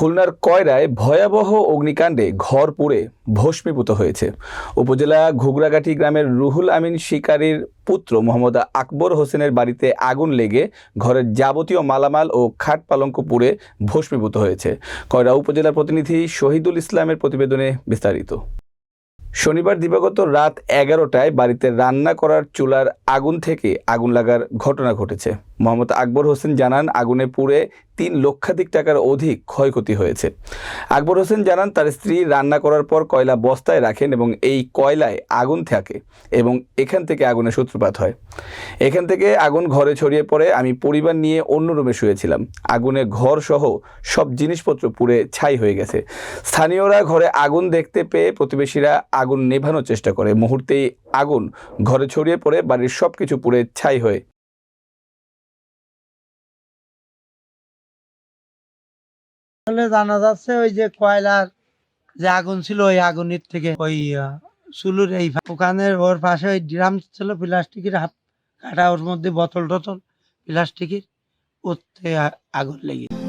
খুলনার কয়রায় ভয়াবহ অগ্নিকাণ্ডে ঘর পুড়ে ভস্মীভূত হয়েছে। উপজেলা ঘুগরাগাটি গ্রামের রুহুল আমিন শিকারীর পুত্র মোহাম্মদ আকবর হোসেনের বাড়িতে আগুন লেগে ঘরের যাবতীয় মালামাল ও খাট পালঙ্ক পুড়ে ভস্মীভূত হয়েছে। কয়রা উপজেলার প্রতিনিধি শহীদুল ইসলামের প্রতিবেদনে বিস্তারিত। শনিবার দিবাগত রাত এগারোটায় বাড়িতে রান্না করার চুলার আগুন থেকে আগুন লাগার ঘটনা ঘটেছে। মোহাম্মদ আকবর হোসেন জানান, আগুনে পুড়ে তিন লক্ষাধিক টাকার অধিক ক্ষয়ক্ষতি হয়েছে। আকবর হোসেন জানান, তার স্ত্রী রান্না করার পর কয়লা বস্তায় রাখেন এবং এই কয়লায় আগুন থাকে এবং এখান থেকে আগুনের সূত্রপাত হয়। এখান থেকে আগুন ঘরে ছড়িয়ে পড়ে, আমি পরিবার নিয়ে অন্য রুমে শুয়েছিলাম। আগুনে ঘর সহ সব জিনিসপত্র পুড়ে ছাই হয়ে গেছে। স্থানীয়রা ঘরে আগুন দেখতে পেয়ে প্রতিবেশীরা আগুন নেভানোর চেষ্টা করে। মুহূর্তেই আগুন ঘরে ছড়িয়ে পড়ে, বাড়ির সব কিছু পুড়ে ছাই হয়ে আসলে জানা যাচ্ছে ওই যে কয়লার যে আগুন ছিল, ওই আগুনের থেকে ওই চুলুর এই ওখানের ওর পাশে ওই ড্রাম ছিল, প্লাস্টিকের হাত কাটা, ওর মধ্যে বোতল টতল প্লাস্টিকের, ওতে আগুন লেগে